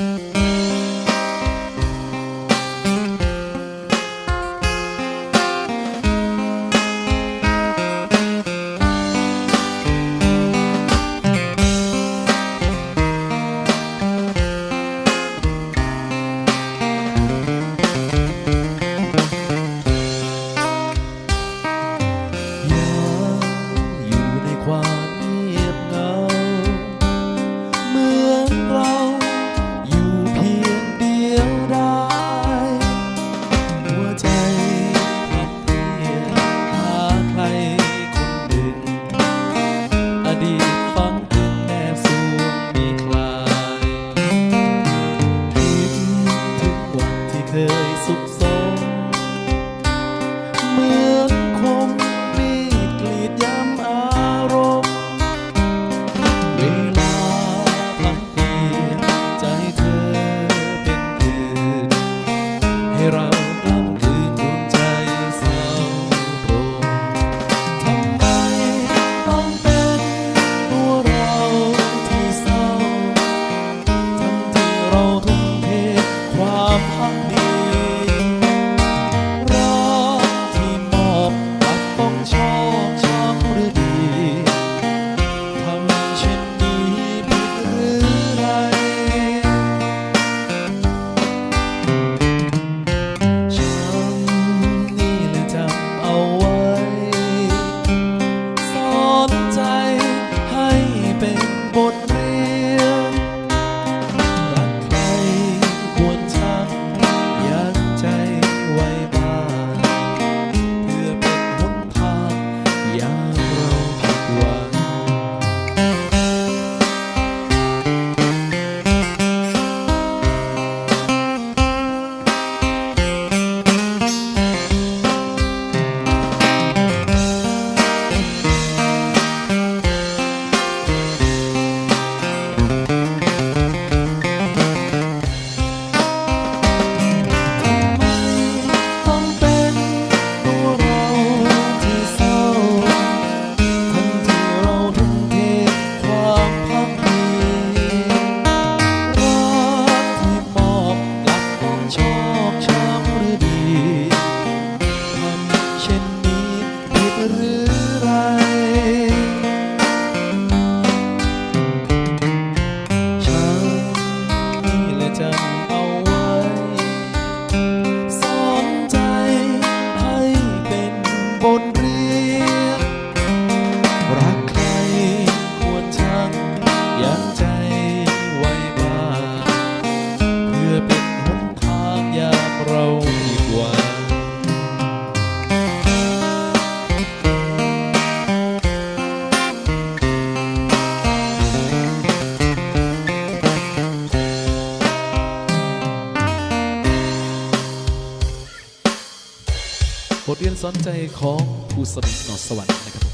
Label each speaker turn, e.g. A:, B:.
A: Thank you. สุข Whoa. บทเรียนสอนใจของครูสมิงหนอสวรรค์นะครับ